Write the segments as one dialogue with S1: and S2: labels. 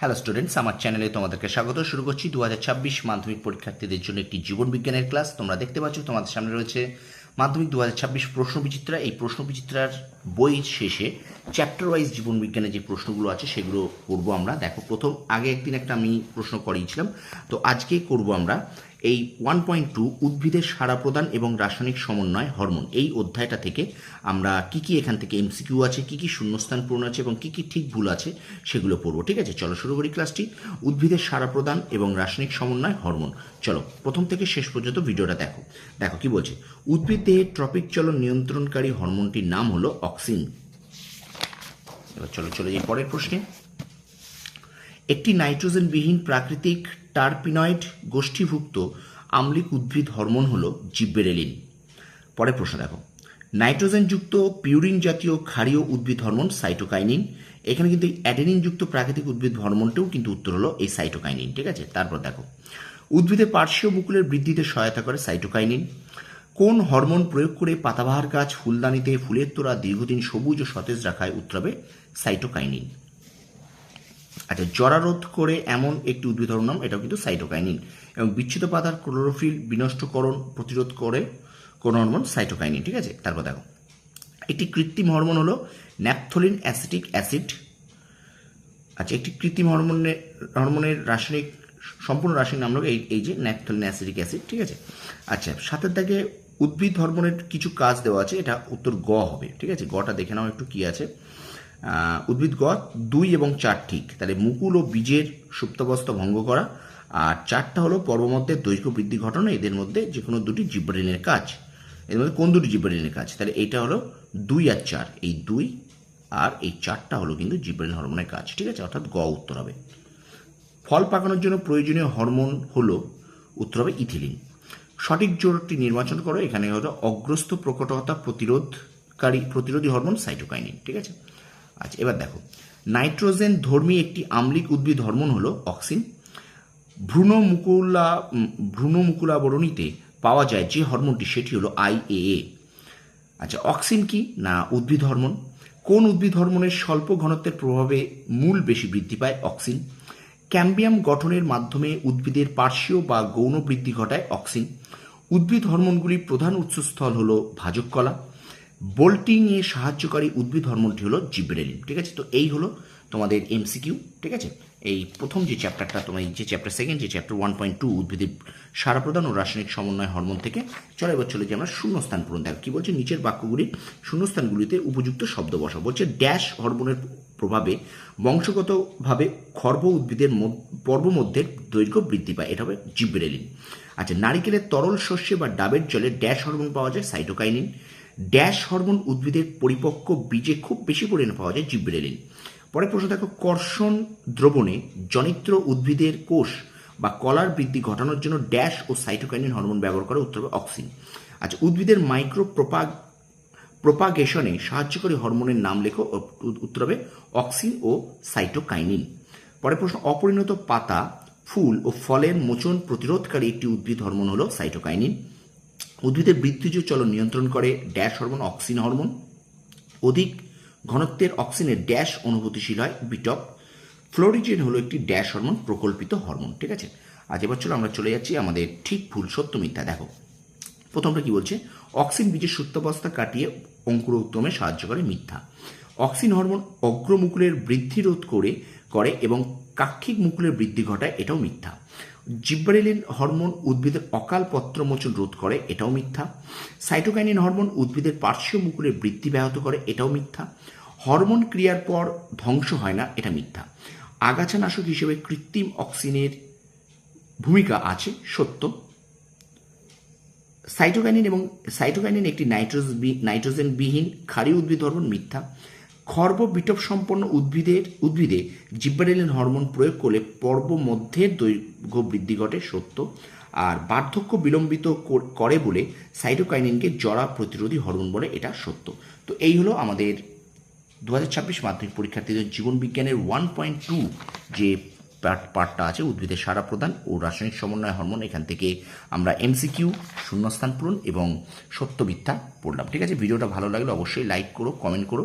S1: Hello students আমার চ্যানেলে তোমাদেরকে স্বাগত। শুরু করছি দু হাজার ছাব্বিশ মাধ্যমিক পরীক্ষার্থীদের জন্য একটি জীবন বিজ্ঞানের ক্লাস তোমরা দেখতে পাচ্ছ, তোমাদের সামনে রয়েছে মাধ্যমিক দু হাজার ছাব্বিশ প্রশ্ন বিচিত্রা। এই প্রশ্ন বিচিত্রার বই শেষে চ্যাপ্টার ওয়াইজ জীবন বিজ্ঞানের যে প্রশ্নগুলো আছে, সেগুলো করব আমরা। দেখো, প্রথম, আগে একদিন একটা আমি প্রশ্ন করিয়েছিলাম। তো আজকে করব আমরা এই ওয়ান পয়েন্ট টু উদ্ভিদের সাড়া প্রদান এবং রাসায়নিক সমন্বয় হরমোন, এই অধ্যায়টা থেকে আমরা কি কি এখান থেকে এমসিকিউ আছে, কি কি শূন্যস্থান পূরণ আছে এবং কি কি ঠিক ভুল আছে সেগুলো পড়ব, ঠিক আছে? চলো শুরু করি ক্লাসটি উদ্ভিদের সাড়া প্রদান এবং রাসায়নিক সমন্বয় হরমোন। চলো, প্রথম থেকে শেষ পর্যন্ত ভিডিওটা দেখো। দেখো, কি বলছে? উদ্ভিদ ট্রপিক চলন নিয়ন্ত্রণকারী হরমোনটির নাম হলো অক্সিন। এবার চলো চলো, এই পরের প্রশ্নে। একটি নাইট্রোজেনবিহীন প্রাকৃতিক টারপিনয়েড গোষ্ঠীভুক্ত আম্লিক উদ্ভিদ হরমোন হল জিব্বেরেলিন। পরে প্রশ্ন দেখো। নাইট্রোজেনযুক্ত পিউরিন জাতীয় ক্ষারীয় উদ্ভিদ হরমোন সাইটোকাইনিন। এখানে কিন্তু অ্যাডেনিনযুক্ত প্রাকৃতিক উদ্ভিদ হরমোনটাও কিন্তু উত্তর হলো এই সাইটোকাইনিন, ঠিক আছে? তারপর দেখো। উদ্ভিদের পার্শ্বীয় মুকুলের বৃদ্ধিতে সহায়তা করে সাইটোকাইনিন। কোন হরমোন প্রয়োগ করে পাতাবাহার গাছ, ফুলদানিতে ফুলের তোড়া দীর্ঘদিন সবুজ ও সতেজ রাখায় উত্তরবে সাইটোকাইনিন? আচ্ছা জরারোধ করে এমন একটি উদ্ভিদ হরমোন নাম, এটাও কিন্তু সাইটোকাইনিন। এবং বিচ্ছিত পাতার ক্লোরোফিল বিনষ্টকরণ প্রতিরোধ করে কোন হরমোন? সাইটোকাইনিন, ঠিক আছে? তারপর দেখো। একটি কৃত্রিম হরমোন হলো ন্যাপথলিন অ্যাসিটিক অ্যাসিড। আচ্ছা একটি কৃত্রিম হরমোনের হরমোনের রাসায়নিক, সম্পূর্ণ রাসায়নিক নাম এই এই যে ন্যাপথলিন অ্যাসিডিক অ্যাসিড, ঠিক আছে? আচ্ছা সাথের দাগে উদ্ভিদ হরমোনের কিছু কাজ দেওয়া আছে, এটা উত্তর গ হবে, ঠিক আছে? গটা দেখে নাও একটু কি আছে। উদ্ভিদ গ দুই এবং চার ঠিক। তাহলে মুকুল ও বীজের সুপ্তাবস্থা ভঙ্গ করা। আর চারটা হলো পর্বমধ্যের দৈর্ঘ্য বৃদ্ধি ঘটানো, এদের মধ্যে যে কোনো দুটি জিব্রেলিনের কাজ। এর মধ্যে কোন দুটি জিব্রেলিনের কাজ? তাহলে এটা হলো দুই আর চার। এই দুই আর এই চারটা হলো কিন্তু জিব্রেলিন হরমোনের কাজ। ঠিক আছে? অর্থাৎ গ উত্তর হবে। ফল পাকানোর জন্য প্রয়োজনীয় হরমোন হলো, উত্তর হবে ইথিলিন। সঠিক জোরটি নির্বাচন করো। এখানে হলো অগ্রস্ত প্রকটতা প্রতিরোধকারী, প্রতিরোধী হরমোন সাইটোকাইনিন। ঠিক আছে? আচ্ছা এবার দেখো। নাইট্রোজেন ধর্মী একটি আম্লিক উদ্ভিদ হরমোন হলো অক্সিন। ভ্রূণমুকুলা উম, ভ্রূণমুকুলাবরণীতে পাওয়া যায় যে হরমোনটি সেটি হলো আইএএ আচ্ছা অক্সিন কি না উদ্ভিদ হরমোন? কোন উদ্ভিদ হরমোনের স্বল্প ঘনত্বের প্রভাবে মূল বেশি বৃদ্ধি পায় অক্সিন? ক্যাম্বিয়াম গঠনের মাধ্যমে উদ্ভিদের পার্শ্বীয় বা গৌণ বৃদ্ধি ঘটায় অক্সিন। উদ্ভিদ হরমোনগুলির প্রধান উৎসস্থল হলো ভাজক কলা। বোল্টিং এ সাহায্যকারী উদ্ভিদ হরমোনটি হলো জিব্রেলিন, ঠিক আছে? তো এই হলো তোমাদের এমসিকিউ, ঠিক আছে? এই প্রথম যে চ্যাপ্টারটা, তোমার যে চ্যাপ্টার সেকেন্ড, যে চ্যাপ্টার ওয়ান পয়েন্ট টু, উদ্ভিদের সারা প্রদান ও রাসায়নিক সমন্বয় হরমোন থেকে, চলে এবার চলে যাই আমরা শূন্যস্থান পূরণ। দেখো, কি বলছে? নিচের বাক্যগুলির শূন্যস্থানগুলিতে উপযুক্ত শব্দ বসা বলছে, ড্যাশ হরমোনের প্রভাবে বংশগতভাবে খর্ব উদ্ভিদের মধ্য- পর্বমধ্যের দৈর্ঘ্য বৃদ্ধি পায়। এটা হবে জিব্রেলিন। আচ্ছা নারিকেলের তরল শস্যে বা ডাবের জলে ড্যাশ হরমোন পাওয়া যায় সাইটোকাইনিন ড্যাশ হরমোন উদ্ভিদের পরিপক্ক বীজে খুব বেশি পরিমাণে পাওয়া যায় জিব্রেলিন। পরে প্রশ্ন দেখো কর্ষণ দ্রবণে জনিত্র উদ্ভিদের কোষ বা কলার বৃদ্ধি ঘটানোর জন্য ড্যাশ ও সাইটোকাইনিন হরমোন ব্যবহার করে উত্তর অক্সিন। আচ্ছা উদ্ভিদের মাইক্রো প্রপাগ প্রোপাগেশনে সাহায্যকারী হরমোনের নাম লেখো উত্তর হবে অক্সিন ও সাইটোকাইনিন। পরের প্রশ্ন, অপরিণত পাতা, ফুল ও ফলের মোচন প্রতিরোধকারী একটি উদ্ভিদ হরমোন হলো সাইটোকাইনিন। উদ্ভিদের বৃদ্ধিজ চলন নিয়ন্ত্রণ করে ড্যাশ হরমোন, অক্সিন হরমোন। অধিক ঘনত্বের অক্সিনের ড্যাশ অনুভূতিশীল হয় বিটপ ফ্লোরিজেন হলো একটি ড্যাশ হরমোন, প্রকল্পিত হরমোন, ঠিক আছে? আজ এবার চলো আমরা চলে যাচ্ছি আমাদের ঠিক ভুল সত্য মিথ্যা, দেখো। প্রথমটা কি বলছে? অক্সিন বীজের সুপ্তাবস্থা কাটিয়ে অঙ্কুরোত্তমে সাহায্য করে মিথ্যা। অক্সিন হরমোন অগ্রমুকুলের বৃদ্ধি রোধ করে করে এবং কাক্ষিক মুকুলের বৃদ্ধি ঘটায়, এটাও মিথ্যা। জিব্বারেলিন হরমোন উদ্ভিদের অকাল পত্রমোচন রোধ করে, এটাও মিথ্যা। সাইটোকাইনিন হরমোন উদ্ভিদের পার্শ্বীয় মুকুলের বৃদ্ধি ব্যাহত করে, এটাও মিথ্যা। হরমোন ক্রিয়ার পর ধ্বংস হয় না, এটা মিথ্যা। আগাছানাশক হিসেবে কৃত্রিম অক্সিনের ভূমিকা আছে, সত্য। সাইটোকাইনিন এবং সাইটোকাইনিন একটি নাইট্রোজ নাইট্রোজেনবিহীন ক্ষারীয় উদ্ভিদ হরমোন মিথ্যা। খর্ব বিটপ সম্পন্ন উদ্ভিদের, উদ্ভিদে জিব্বারেলিন হরমোন প্রয়োগ করলে পর্ব মধ্যের দৈর্ঘ্য বৃদ্ধি ঘটে, সত্য। আর বার্ধক্য বিলম্বিত করে বলে সাইটোকাইনিনকে জরা প্রতিরোধী হরমোন বলে এটা সত্য। তো এই হলো আমাদের দু ছাব্বিশ মাধ্যমিক পরীক্ষার্থীদের জীবন বিজ্ঞানের ওয়ান পয়েন্ট টু যে পার্ট, পার্টটা আছে, উদ্ভিদের সারা প্রদান ও রাসায়নিক সমন্বয় হরমোন। এখান থেকে আমরা এমসিকিউ, শূন্যস্থান পূরণ এবং সত্য মিথ্যা পড়লাম। ঠিক আছে? ভিডিওটা ভালো লাগলে অবশ্যই লাইক করো কমেন্ট করো।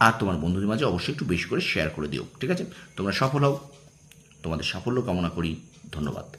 S1: আর তোমার বন্ধুদের মাঝে অবশ্যই একটু বেশি করে শেয়ার করে দিও, ঠিক আছে? তোমরা সফল হও। তোমাদের সাফল্য কামনা করি। ধন্যবাদ।